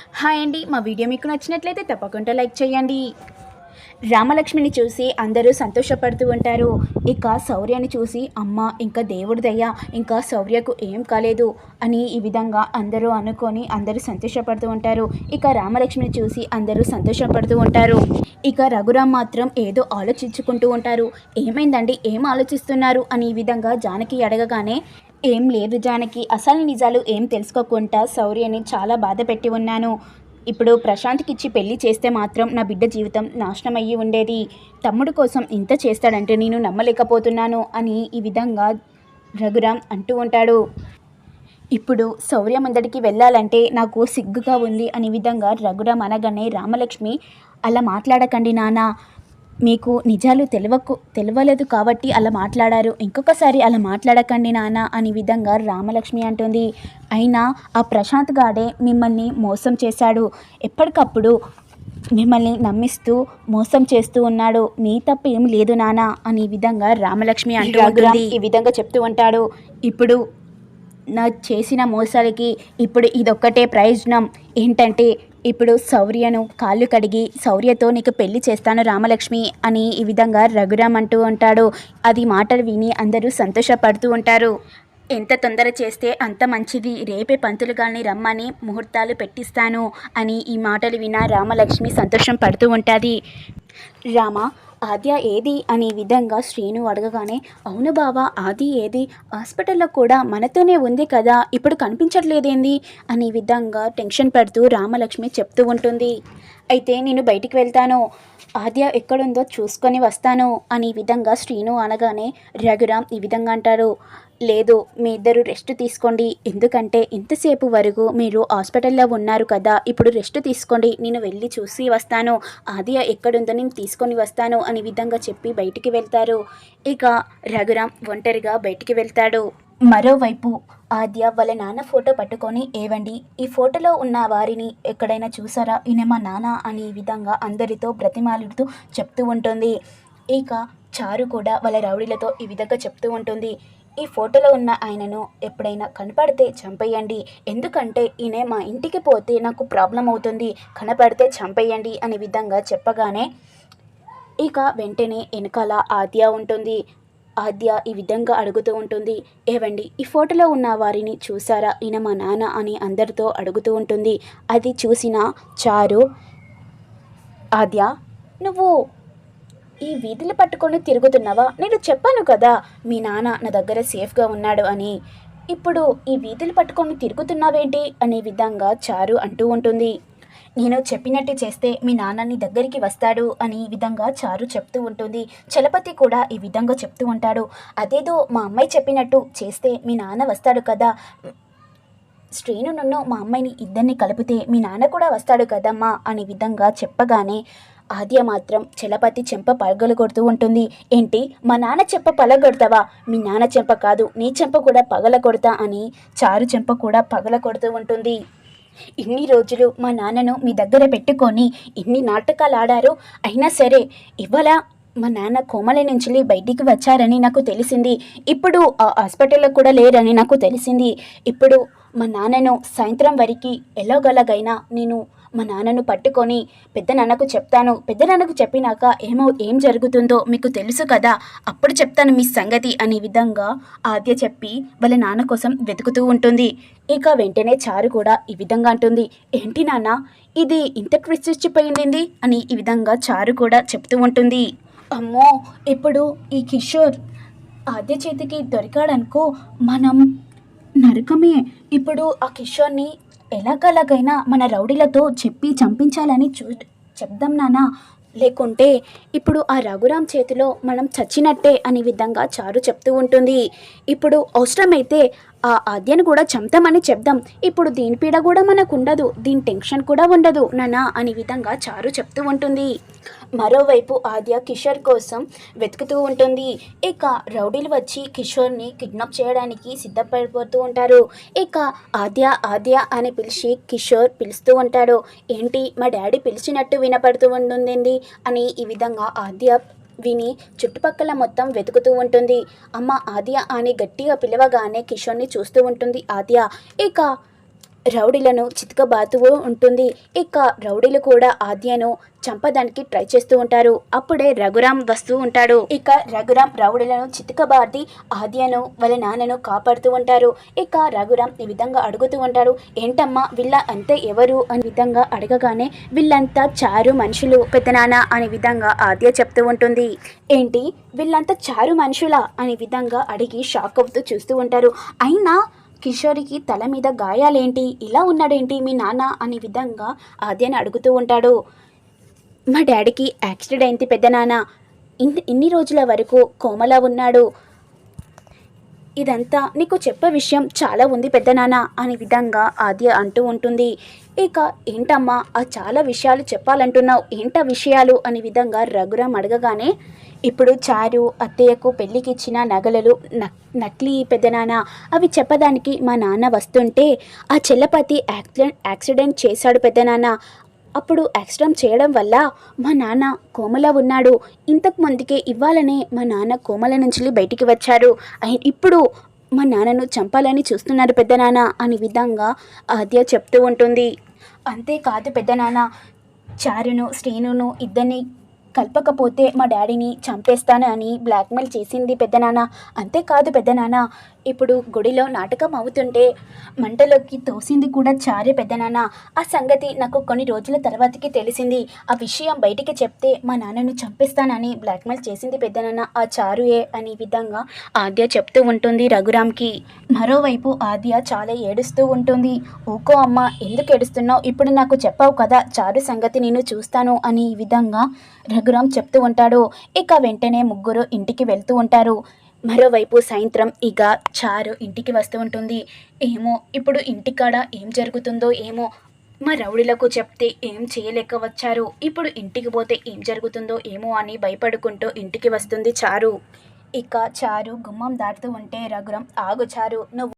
Hi అండి మా video మీకు నచ్చినట్లయితే తప్పకుండా లైక్ చేయండి. రామలక్ష్మిని చూసి అందరూ సంతోషపడుతూ ఉంటారు. ఇక శౌర్యని చూసి అమ్మ ఇంకా దేవుడి దయ ఇంకా శౌర్యకు ఏం కాలేదు అని ఈ విధంగా అందరూ అనుకొని అందరూ సంతోషపడుతూ ఉంటారు. ఇక రామలక్ష్మిని చూసి అందరూ సంతోషపడుతూ ఉంటారు. ఇక రఘురామ్ మాత్రం ఏదో ఆలోచించుకుంటూ ఉంటారు. ఏమైందండి? ఏం ఆలోచిస్తున్నారు? అని ఈ విధంగా జానకి అడగగానే ఏం లేదు జానకి. అసలు నిజాలు ఏం తెలుసుకోకుండా శౌర్యని చాలా బాధ పెట్టి ఉన్నాను. ఇప్పుడు ప్రశాంత్కి ఇచ్చి పెళ్ళి చేస్తే మాత్రం నా బిడ్డ జీవితం నాశనం అయ్యి ఉండేది. తమ్ముడు కోసం ఇంత చేస్తాడంటే నేను నమ్మలేకపోతున్నాను అని ఈ విధంగా రఘురామ్ అంటూ ఉంటాడు. ఇప్పుడు శౌర్య ముందడికి వెళ్ళాలంటే నాకు సిగ్గుగా ఉంది అనే విధంగా రఘురామ్ అనగానే రామలక్ష్మి అలా మాట్లాడకండి నాన్న. మీకు నిజాలు తెలియకు తెలియలేదు కాబట్టి అలా మాట్లాడారు. ఇంకొకసారి అలా మాట్లాడకండి నాన్న అనే విధంగా రామలక్ష్మి అంటుంది. అయినా ఆ ప్రశాంత్ గాడే మిమ్మల్ని మోసం చేశాడు. ఎప్పటికప్పుడు మిమ్మల్ని నమ్మిస్తూ మోసం చేస్తూ ఉన్నాడు. మీ తప్పు ఏం లేదు నాన్న అని విధంగా రామలక్ష్మి అంటూ ఈ విధంగా చెప్తూ ఉంటాడు. ఇప్పుడు నా చేసిన మోసాలకి ఇప్పుడు ఇదొక్కటే ప్రయోజనం. ఏంటంటే ఇప్పుడు శౌర్యను కాళ్ళు కడిగి శౌర్యతో నీకు పెళ్ళి చేస్తాను రామలక్ష్మి అని ఈ విధంగా రఘురామ్ అంటూ ఉంటాడు. అది మాటలు విని అందరూ సంతోషపడుతూ ఉంటారు. ఎంత తొందర చేస్తే అంత మంచిది. రేపే పంతులు గారిని రమ్మని ముహూర్తాలు పెట్టిస్తాను అని ఈ మాటలు విన రామలక్ష్మి సంతోషం పడుతూ ఉంటుంది. రామ ఆద్య ఏది? అనే విధంగా శ్రీను అడగగానే అవును బావా ఆది ఏది? హాస్పిటల్లో కూడా మనతోనే ఉంది కదా ఇప్పుడు కనిపించట్లేదేంది? అనే విధంగా టెన్షన్ పడుతూ రామలక్ష్మి చెప్తూ ఉంటుంది. అయితే నేను బయటికి వెళ్తాను. ఆద్య ఎక్కడుందో చూసుకొని వస్తాను అనే విధంగా శ్రీను అనగానే రఘురామ్ ఈ విధంగా అంటారు. లేదు మీ ఇద్దరు రెస్ట్ తీసుకోండి. ఎందుకంటే ఇంతసేపు వరకు మీరు హాస్పిటల్లో ఉన్నారు కదా ఇప్పుడు రెస్ట్ తీసుకోండి. నేను వెళ్ళి చూసి వస్తాను. ఆద్య ఎక్కడుందో నేను తీసుకొని వస్తాను అని విధంగా చెప్పి బయటికి వెళ్తారు. ఇక రఘురామ్ ఒంటరిగా బయటికి వెళ్తాడు. మరోవైపు ఆద్య వాళ్ళ నాన్న ఫోటో పట్టుకొని ఏవండి ఈ ఫోటోలో ఉన్న వారిని ఎక్కడైనా చూసారా? ఈయన మా నాన్న అని ఈ విధంగా అందరితో బ్రతిమాలుడుతూ చెప్తూ ఉంటుంది. ఇక చారు కూడా వాళ్ళ రౌడీలతో ఈ విధంగా చెప్తూ ఉంటుంది. ఈ ఫోటోలో ఉన్న ఆయనను ఎప్పుడైనా కనపడితే చంపేయండి. ఎందుకంటే ఈయన మా ఇంటికి పోతే నాకు ప్రాబ్లం అవుతుంది. కనపడితే చంపేయండి అనే విధంగా చెప్పగానే ఇక వెంటనే వెనకాల ఆద్య ఉంటుంది. ఆద్య ఈ విధంగా అడుగుతూ ఉంటుంది. ఏవండి ఈ ఫోటోలో ఉన్న వారిని చూసారా ఈయన మా నాన్న అని అందరితో అడుగుతూ ఉంటుంది. అది చూసిన చారు ఆద్య నువ్వు ఈ వీధులు పట్టుకొని తిరుగుతున్నావా? నేను చెప్పాను కదా మీ నాన్న నా దగ్గర సేఫ్గా ఉన్నాడు అని. ఇప్పుడు ఈ వీధులు పట్టుకొని తిరుగుతున్నావేంటి? అనే విధంగా చారు అంటూ ఉంటుంది. నేను చెప్పినట్టు చేస్తే మీ నాన్నని దగ్గరికి వస్తాడు అని ఈ విధంగా చారు చెప్తూ ఉంటుంది. చలపతి కూడా ఈ విధంగా చెప్తూ ఉంటాడు. అదేదో మా అమ్మాయి చెప్పినట్టు చేస్తే మీ నాన్న వస్తాడు కదా. శ్రీను నన్ను మా అమ్మాయిని ఇద్దరిని కలిపితే మీ నాన్న కూడా వస్తాడు కదమ్మా అనే విధంగా చెప్పగానే ఆద్య మాత్రం చలపతి చెంప పగలగొడుతూ ఉంటుంది. ఏంటి? మా నాన్న చెంప పగలగొడతావా? మీ నాన్న చెంప కాదు. నీ చెంప కూడా పగలగొడతా అని చారు చెంప కూడా పగలగొడుతూ ఉంటుంది. ఇన్ని రోజులు మా నాన్నను మీ దగ్గర పెట్టుకొని ఇన్ని నాటకాలు ఆడారు. అయినా సరే ఇవాళ మా నాన్న కోమల నుంచి బయటికి వచ్చారని నాకు తెలిసింది. ఇప్పుడు ఆ హాస్పిటల్లో కూడా లేరని నాకు తెలిసింది. ఇప్పుడు మా నాన్నను సాయంత్రం వరకు ఎలాగలాగైనా నేను మా నాన్నను పట్టుకొని పెద్ద నాన్నకు చెప్తాను. పెద్ద నాన్నకు చెప్పినాక ఏమో ఏం జరుగుతుందో మీకు తెలుసు కదా. అప్పుడు చెప్తాను మీ సంగతి అనే విధంగా ఆద్య చెప్పి వాళ్ళ నాన్న కోసం వెతుకుతూ ఉంటుంది. ఇక వెంటనే చారు కూడా ఈ విధంగా అంటుంది. ఏంటి నాన్న ఇది ఇంత ట్విస్ట్ ఇచ్చిపోయింది అని ఈ విధంగా చారు కూడా చెప్తూ ఉంటుంది. అమ్మో ఇప్పుడు ఈ కిషోర్ ఆద్య చేతికి దొరికాడనుకో మనం నరకమే. ఇప్పుడు ఆ కిషోర్ని ఎలాగలాగైనా మన రౌడీలతో చెప్పి చంపించాలని చూ చెప్దాం నానా లేకుంటే ఇప్పుడు ఆ రఘురామ్ చేతిలో మనం చచ్చినట్టే అనే విధంగా చారు చెప్తూ ఉంటుంది. ఇప్పుడు అవసరమైతే ఆ ఆద్యను కూడా చంపుతామని చెప్దాం. ఇప్పుడు దీని పీడ కూడా మనకు ఉండదు దీని టెన్షన్ కూడా ఉండదు. ననా అనే విధంగా చారు చెప్తూ ఉంటుంది. మరోవైపు ఆద్య కిషోర్ కోసం వెతుకుతూ ఉంటుంది. ఇక రౌడీలు వచ్చి కిషోర్ని కిడ్నాప్ చేయడానికి సిద్ధపడిపోతూ ఉంటారు. ఇక ఆద్య ఆద్య అని పిలిచి కిషోర్ పిలుస్తూ ఉంటాడు. ఏంటి? మా డాడీ పిలిచినట్టు వినపడుతూ ఉంటుంది అని ఈ విధంగా ఆద్య విని చుట్టుపక్కల మొత్తం వెతుకుతూ ఉంటుంది. అమ్మ ఆద్య అని గట్టిగా పిలవగానే కిషోర్ని చూస్తూ ఉంటుంది ఆద్య. ఇక రౌడీలను చితకబాతూ ఉంటుంది. ఇక రౌడీలు కూడా ఆద్యను చంపడానికి ట్రై చేస్తూ ఉంటారు. అప్పుడే రఘురామ్ వస్తూ ఉంటాడు. ఇక రఘురామ్ రౌడీలను చితకబాది ఆద్యను వాళ్ళ నాన్నను కాపాడుతూ ఉంటారు. ఇక రఘురామ్ ఈ విధంగా అడుగుతూ ఉంటాడు. ఏంటమ్మా వీళ్ళ అంతే ఎవరు? అని విధంగా అడగగానే వీళ్ళంతా చారు మనుషులు. పెద్దనాన్న అనే విధంగా ఆద్య చెప్తూ ఉంటుంది. ఏంటి? వీళ్ళంతా చారు మనుషులా? అనే విధంగా అడిగి షాక్ అవుతూ చూస్తూ ఉంటారు. అయినా కిషోరికి తల మీద గాయాలేంటి? ఇలా ఉన్నాడేంటి మీ నాన్న? అనే విధంగా ఆద్యని అడుగుతూ ఉంటాడు. మా డాడీకి యాక్సిడెంట్ అయింది పెద్ద నాన్న. ఇన్ని ఇన్ని రోజుల వరకు కోమలా ఉన్నాడు. ఇదంతా నీకు చెప్పే విషయం చాలా ఉంది పెద్దనాన్న అనే విధంగా ఆద్య అంటూ ఉంటుంది. ఇక ఏంటమ్మా ఆ చాలా విషయాలు చెప్పాలంటున్నావు ఏంటా విషయాలు అనే విధంగా రఘురామ్ అడగగానే ఇప్పుడు చారు అత్తయ్యకు పెళ్ళికి ఇచ్చిన నగలలు నక్ నకిలీ పెద్దనాన్న అవి చెప్పడానికి మా నాన్న వస్తుంటే ఆ చెల్లపతి యాక్సిడెంట్ యాక్సిడెంట్ చేశాడు పెద్దనాన్న అప్పుడు యాక్సిడెంట్ చేయడం వల్ల మా నాన్న కోమల ఉన్నాడు. ఇంతకు ముందుకే ఇవ్వాలనే మా నాన్న కోమల నుంచి బయటికి వచ్చారు. ఇప్పుడు మా నాన్నను చంపాలని చూస్తున్నారు పెద్ద నాన్న అనే విధంగా ఆద్య చెప్తూ ఉంటుంది. అంతేకాదు పెద్ద నాన్న చారును శ్రీనును ఇద్దరిని కలపకపోతే మా డాడీని చంపేస్తాను అని బ్లాక్మెయిల్ చేసింది పెద్దనాన్న అంతేకాదు పెద్దనాన్న ఇప్పుడు గుడిలో నాటకం అవుతుంటే మంటలోకి తోసింది కూడా చారే పెద్దనాన్న. ఆ సంగతి నాకు కొన్ని రోజుల తర్వాతకి తెలిసింది. ఆ విషయం బయటికి చెప్తే మా నాన్నను చంపేస్తానని బ్లాక్మెయిల్ చేసింది పెద్దనాన్న. ఆ చారుయే అనే విధంగా ఆద్య చెప్తూ ఉంటుంది రఘురామ్కి. మరోవైపు ఆద్య చాలా ఏడుస్తూ ఉంటుంది. ఊకో అమ్మ ఎందుకు ఏడుస్తున్నావు? ఇప్పుడు నాకు చెప్పావు కదా చారు సంగతి నేను చూస్తాను అని ఈ విధంగా రఘురామ్ చెప్తూ ఉంటాడు. ఇక వెంటనే ముగ్గురు ఇంటికి వెళ్తూ ఉంటారు. మరోవైపు సాయంత్రం ఇక చారు ఇంటికి వస్తూ ఉంటుంది. ఏమో ఇప్పుడు ఇంటికాడ ఏం జరుగుతుందో ఏమో మా రౌడీలకు చెప్తే ఏం చేయలేక వచ్చారు. ఇప్పుడు ఇంటికి పోతే ఏం జరుగుతుందో ఏమో అని భయపడుకుంటూ ఇంటికి వస్తుంది చారు. ఇక చారు గుమ్మం దాటుతూ ఉంటే రఘురం ఆగు చారు నువ్వు